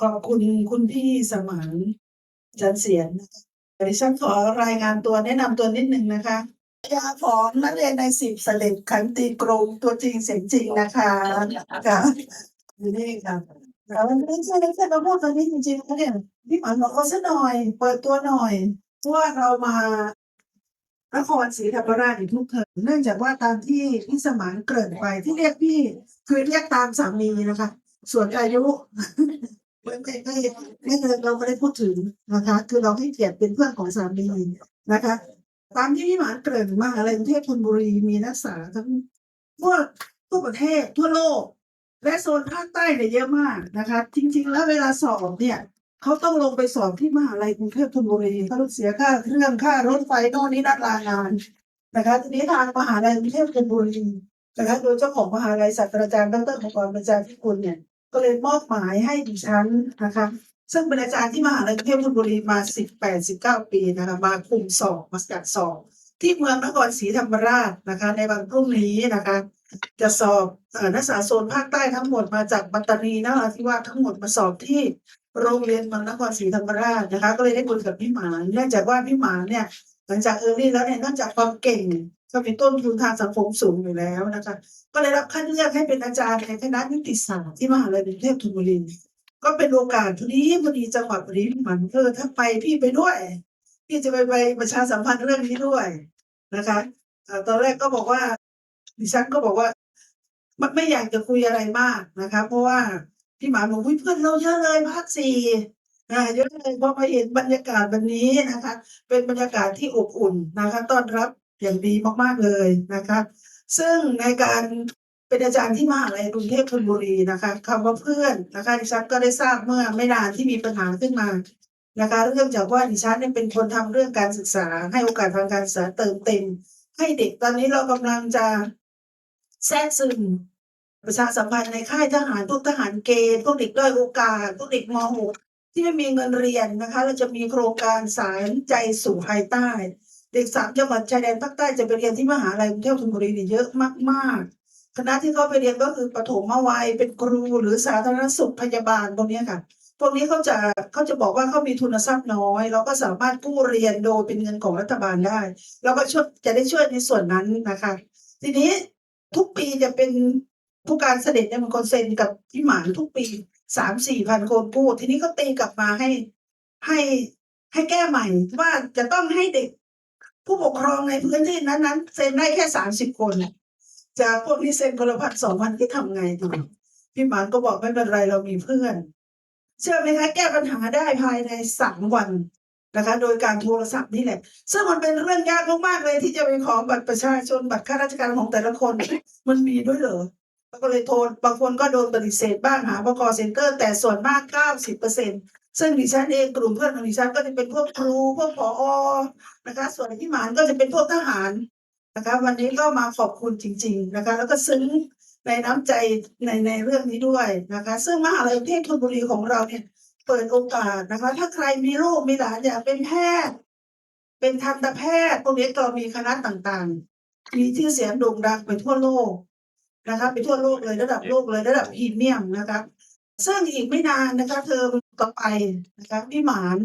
ขอบคุณคุณพี่สมานจันเสียนนะคะดิฉันขอรายงานตัวแนะนำตัวนิดหนึ่งนะคะยาของนักเรียนในสิบสลิดขันตีกรงตัวจริงเสียงจริงนะคะค่ะอยู่นี่ค่ะแล้วไม่ใช่ไม่ใช่มาพูดตอนนี้จริงๆนะเนี่ยพี่หมันบอกเขาซะหน่อย เปิดตัวหน่อยว่าเรามานครศรีธรรมราชอีกทุกเทอมเนื่องจากว่าตามที่พี่สมานเกริ่นไปที่เรียกพี่คือเรียกตามสามีนะคะ ส่วนอายุ ไม่ไม่ไม่ไม่เลยเราไม่ได้พูดถึงนะคะ คือเราให้เกียรติเป็นเพื่อนของสามีนะคะ ตามที่พี่หมานเกริ่นมหาลัยกรุงเทพธนบุรีมีนักศึกษาทั้งทั่วทั่วประเทศทั่วโลก และโซนภาคใต้เนี่ยเยอะมากนะคะ จริง ๆ แล้วเวลาสอบเนี่ยเขาต้องลงไปสอบที่มหาลัยกรุงเทพธนบุรีเขาต้องเสียค่าเครื่องค่ารถไฟโน่นนี่นั่นลางานนะคะทีนี้ทางมหาลัยกรุงเทพธนบุรีนะคะโดยเจ้าของมหาลัยศาสตราจารย์ดรปกรณ์ปัญญาธิกุลเนี่ย ก็เลยมอบหมายให้ดิฉันนะคะ ซึ่งเป็นอาจารย์ที่มหาลัยกรุงเทพธนบุรีมา 18 19 ปีนะคะมาคุมสอบมาจัดสอบ ที่เมืองนครศรีธรรมราชนะคะ ในวันพรุ่งนี้นะคะ จะสอบนักศึกษาโซนภาคใต้ทั้งหมดมาจากปัตตานีนราธิวาสทั้งหมดมาสอบที่โรงเรียนเมืองนครศรีธรรมราชนะคะ ก็เลยได้คุยกับพี่หมานเนื่องจากว่าพี่หมานเนี่ยหลังจากเออร์ลี่แล้วเนี่ยนอกจากความเก่ง ก็มีต้นทุนทางสังคมสูงอยู่แล้วนะคะ ก็เลยรับคัดเลือกให้เป็นอาจารย์ในคณะนิติศาสตร์ที่มหาลัยกรุงเทพธนบุรี ก็เป็นโอกาสพอดีพอดีจังหวัดพอดีพี่หมันเออถ้าไปพี่ไปด้วย พี่จะไปไปประชาสัมพันธ์เรื่องนี้ด้วยนะคะตอนแรกก็บอกว่า ดิฉันก็บอกว่าไม่ไม่อยากจะคุยอะไรมากนะคะ เพราะว่าพี่หมาบอกเพื่อนเราเยอะเลยภาคสี่อ่าเยอะเลยพอมาเห็นบรรยากาศแบบนี้นะคะ เป็นบรรยากาศที่อบอุ่นนะคะ ต้อนรับ อย่างดีมากๆเลยนะคะซึ่งในการเป็นอาจารย์ที่มหาลัยกรุงเทพธนบุรีนะคะคำว่าเพื่อนนะคะดิฉันก็ได้ทราบเมื่อไม่นานที่มีปัญหาขึ้นมานะคะเรื่องจากว่าดิฉันเนี่ยเป็นคนทำเรื่องการศึกษา ให้โอกาสทางการศึกษาเติมเต็ม ให้เด็กตอนนี้เรากำลังจะแทรกซึมประชาสัมพันธ์ในค่ายทหารพวกทหารเกณฑ์พวกเด็กด้อยโอกาสพวกเด็กม .6 ที่ไม่มีเงินเรียนนะคะ เราจะมีโครงการสารใจสู่ภายใต้ เด็กสามจังหวัดชายแดนภาคใต้จะไปเรียนที่มหาลัยกรุงเทพธนบุรีเนี่ยเยอะมากๆ คณะที่เขาไปเรียนก็คือปฐมวัยเป็นครูหรือสาธารณสุขพยาบาลพวกนี้ค่ะพวกนี้เขาจะเขาจะบอกว่าเขามีทุนทรัพย์น้อย เราก็สามารถกู้เรียนโดยเป็นเงินของรัฐบาลได้ เราก็ช่วยจะได้ช่วยในส่วนนั้นนะคะ ทีนี้ทุกปีจะเป็นผู้การเสด็จเนี่ยมันคนเซ็นกับพี่หมานทุกปีสามสี่พันคนกู้ทีนี้ก็ตีกลับมาให้ให้ให้แก้ใหม่ว่าจะต้องให้เด็ก ผู้ปกครองในพื้นที่นั้นๆเซ็นได้แค่สามสิบคนน่ะจากพวกนี้เซ็นคนละพันสองพันที่ทำไงดีพี่หมานก็บอกไม่เป็นไรเรามีเพื่อน เชื่อไหมคะแก้ปัญหาได้ภายในสามวันนะคะ โดยการโทรศัพท์นี่แหละ ซึ่งมันเป็นเรื่องยากมากๆเลยที่จะไปขอบัตรประชาชนบัตรข้าราชการของแต่ละคน มันมีด้วยเหรอก็เลยโทรบางคนก็โดนปฏิเสธบ้างหาบกเซ็นเตอร์ แต่ส่วนมากเก้าสิบเปอร์เซึ่งดิฉันเองกลุ่มเพื่อนของดิฉันก็จะเป็นพวกครูพวกผออนะคะ ส่วนพี่หมานก็จะเป็นพวกทหารนะคะ วันนี้ก็มาขอบคุณจริง ๆนะคะ แล้วก็ซึ้งในน้ำใจในในเรื่องนี้ด้วยนะคะ ซึ่งมหาลัยเทพธนบุรีของเราเนี่ยเปิดโอกาสนะคะ ถ้าใครมีลูกมีหลานอยากเป็นแพทย์ เป็นทันตแพทย์พวกนี้ก็มีคณะต่างๆ มีชื่อเสียงโด่งดังไปทั่วโลกนะคะ ไปทั่วโลกเลยระดับโลกเลยระดับพรีเมียมนะคะซึ่งอีกไม่นานนะคะเทอม ต่อไปนะคะพี่หมาน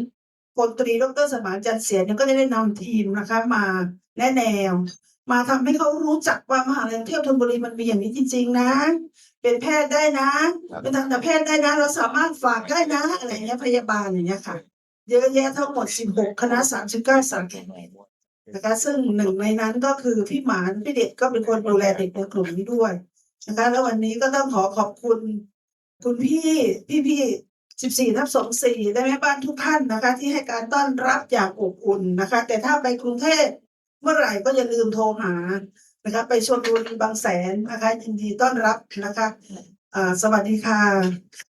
พลตรีดรสมานจันทร์เสียนเนี่ยก็จะได้นำทีมนะคะมาแนะแนว มาทำให้เขารู้จักว่ามหาลัยกรุงเทพธนบุรีมันมีอย่างนี้จริง ๆ นะ เป็นแพทย์ได้นะ เป็นทันตแพทย์ได้นะ เราสามารถฝากได้นะอะไรอย่างเงี้ยพยาบาลอย่างเงี้ยค่ะ เยอะแยะทั้งหมด 16 คณะ 39 สาขานะคะซึ่งหนึ่งในนั้นก็คือพี่หมานพี่เด็กก็เป็นคนดูแลเด็กในกลุ่มนี้ด้วยนะคะแล้ววันนี้ก็ต้องขอขอบคุณ คุณพี่พี่พี่ 14ทับ24 ได้แม่บ้านทุกท่านนะคะ ที่ให้การต้อนรับอย่างอบอุ่นนะคะ แต่ถ้าไปกรุงเทพเมื่อไหร่ก็อย่าลืมโทรหานะคะ ไปชลบุรีบางแสนนะคะยินดีต้อนรับนะคะ อ่า สวัสดีค่ะ